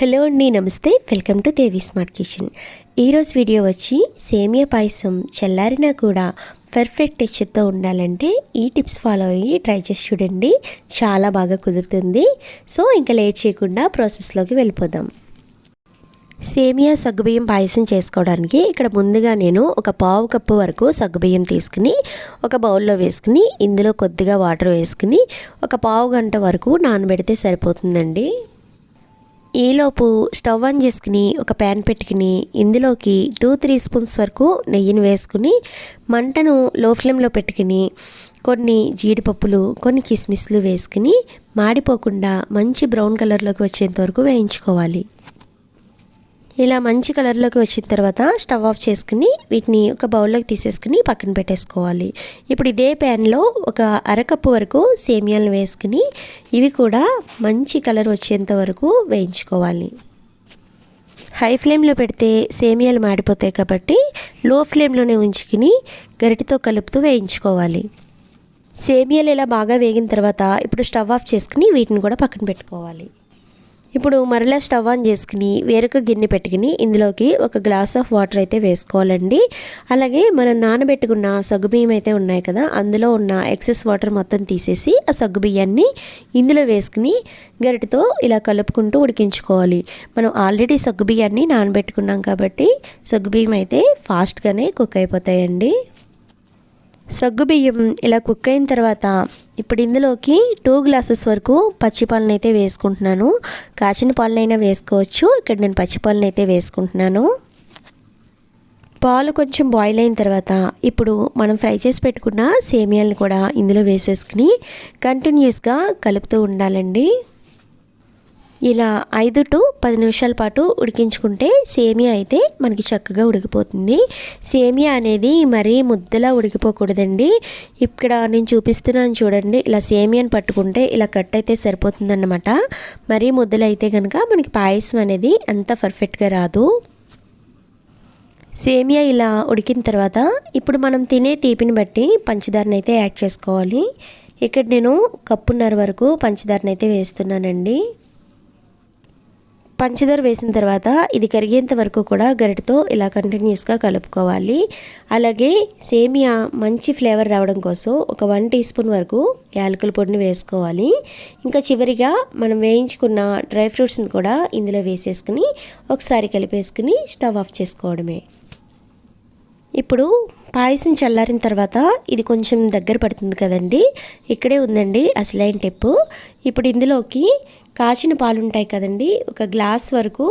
Hello అండి నమస్తే. Welcome to Devi smart kitchen. ఈరోజు వీడియో వచ్చి సేమియా పాయసం చల్లారినా కూడా పర్ఫెక్ట్ టెక్చర్తో ఉండాలంటే ఈ టిప్స్ ఫాలో అయ్యి ట్రై చేసి చూడండి. చాలా బాగా కుదురుతుంది. సో ఇంకా లేట్ చేయకుండా ప్రాసెస్లోకి వెళ్ళిపోదాం. సేమియా సగ్గుబియ్యం పాయసం చేసుకోవడానికి ఇక్కడ ముందుగా నేను ఒక పావు కప్పు వరకు సగ్గుబియ్యం తీసుకుని ఒక బౌల్లో వేసుకుని ఇందులో కొద్దిగా వాటర్ వేసుకుని ఒక పావు గంట వరకు నానబెడితే సరిపోతుందండి. ఈలోపు స్టవ్ ఆన్ చేసుకుని ఒక ప్యాన్ పెట్టుకుని ఇందులోకి టూ త్రీ స్పూన్స్ వరకు నెయ్యిని వేసుకుని మంటను లో ఫ్లేమ్లో పెట్టుకుని కొన్ని జీడిపప్పులు కొన్ని కిస్మిస్లు వేసుకుని మాడిపోకుండా మంచి బ్రౌన్ కలర్లోకి వచ్చేంత వరకు వేయించుకోవాలి. ఇలా మంచి కలర్లోకి వచ్చిన తర్వాత స్టవ్ ఆఫ్ చేసుకుని వీటిని ఒక బౌల్లోకి తీసేసుకుని పక్కన పెట్టేసుకోవాలి. ఇప్పుడు ఇదే ప్యాన్లో ఒక అరకప్పు వరకు సేమియాలను వేసుకుని ఇవి కూడా మంచి కలర్ వచ్చేంత వరకు వేయించుకోవాలి. హై ఫ్లేమ్లో పెడితే సేమియాలు మాడిపోతాయి కాబట్టి లో ఫ్లేమ్లోనే ఉంచుకుని గరిటితో కలుపుతూ వేయించుకోవాలి. సేమియాలు ఇలా బాగా వేగిన తర్వాత ఇప్పుడు స్టవ్ ఆఫ్ చేసుకుని వీటిని కూడా పక్కన పెట్టుకోవాలి. ఇప్పుడు మరలా స్టవ్ ఆన్ చేసుకుని వేరొక గిన్నె పెట్టుకుని ఇందులోకి ఒక గ్లాస్ ఆఫ్ వాటర్ అయితే వేసుకోవాలండి. అలాగే మనం నానబెట్టుకున్న సగ్గుబియ్యం అయితే ఉన్నాయి కదా అందులో ఉన్న ఎక్సెస్ వాటర్ మొత్తం తీసేసి ఆ సగ్గుబియ్యాన్ని ఇందులో వేసుకుని గరిటతో ఇలా కలుపుకుంటూ ఉడికించుకోవాలి. మనం ఆల్రెడీ సగ్గుబియ్యాన్ని నానబెట్టుకున్నాం కాబట్టి సగ్గుబియ్యం అయితే ఫాస్ట్గానే కుక్ అయిపోతాయండి. సగ్గుబియ్యం ఇలా కుక్ అయిన తర్వాత ఇప్పుడు ఇందులోకి టూ గ్లాసెస్ వరకు పచ్చిపాలను అయితే వేసుకుంటున్నాను. కాచిన పాలనైనా వేసుకోవచ్చు. ఇక్కడ నేను పచ్చిపాలను అయితే వేసుకుంటున్నాను. పాలు కొంచెం బాయిల్ అయిన తర్వాత ఇప్పుడు మనం ఫ్రై చేసి పెట్టుకున్న సేమియాలను కూడా ఇందులో వేసేసుకుని కంటిన్యూస్గా కలుపుతూ ఉండాలండి. ఇలా ఐదు టు పది నిమిషాల పాటు ఉడికించుకుంటే సేమియా అయితే మనకి చక్కగా ఉడికిపోతుంది. సేమియా అనేది మరీ ముద్దలా ఉడికిపోకూడదండి. ఇక్కడ నేను చూపిస్తున్నాను చూడండి. ఇలా సేమియాని పట్టుకుంటే ఇలా కట్ అయితే సరిపోతుందన్నమాట. మరీ ముద్దలైతే కనుక మనకి పాయసం అనేది అంత పర్ఫెక్ట్గా రాదు. సేమియా ఇలా ఉడికిన తర్వాత ఇప్పుడు మనం తినే తీపిని బట్టి పంచదారని అయితే యాడ్ చేసుకోవాలి. ఇక్కడ నేను కప్పున్నర వరకు పంచదారని అయితే వేస్తున్నానండి. పంచదార వేసిన తర్వాత ఇది కరిగేంత వరకు కూడా గరిటతో ఇలా కంటిన్యూస్గా కలుపుకోవాలి. అలాగే సేమియా మంచి ఫ్లేవర్ రావడం కోసం ఒక వన్ టీ స్పూన్ వరకు యాలకుల పొడిని వేసుకోవాలి. ఇంకా చివరిగా మనం వేయించుకున్న డ్రై ఫ్రూట్స్ని కూడా ఇందులో వేసేసుకుని ఒకసారి కలిపేసుకుని స్టవ్ ఆఫ్ చేసుకోవడమే. ఇప్పుడు పాయసం చల్లారిన తర్వాత ఇది కొంచెం దగ్గర పడుతుంది కదండి. ఇక్కడే ఉందండి అసలైన టిప్పు. ఇప్పుడు ఇందులోకి కాచిన పాలు ఉంటాయి కదండి. ఒక గ్లాస్ వరకు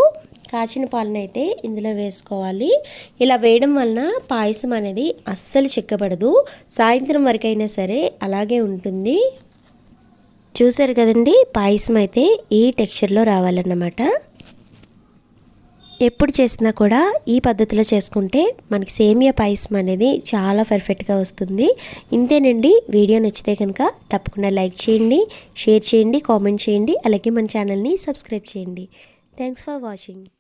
కాచిన పాలను అయితే ఇందులో వేసుకోవాలి. ఇలా వేయడం వలన పాయసం అనేది అస్సలు చిక్కబడదు. సాయంత్రం వరకైనా సరే అలాగే ఉంటుంది. చూసారు కదండి పాయసం అయితే ఈ టెక్స్చర్లో రావాలన్నమాట. ఎప్పుడు చేసినా కూడా ఈ పద్ధతిలో చేసుకుంటే మనకి సేమియా పాయసం అనేది చాలా పర్ఫెక్ట్గా వస్తుంది. ఇంతేనండి వీడియో నచ్చితే కనుక తప్పకుండా లైక్ చేయండి షేర్ చేయండి కామెంట్ చేయండి అలాగే మన ఛానల్ని సబ్స్క్రైబ్ చేయండి. Thanks for watching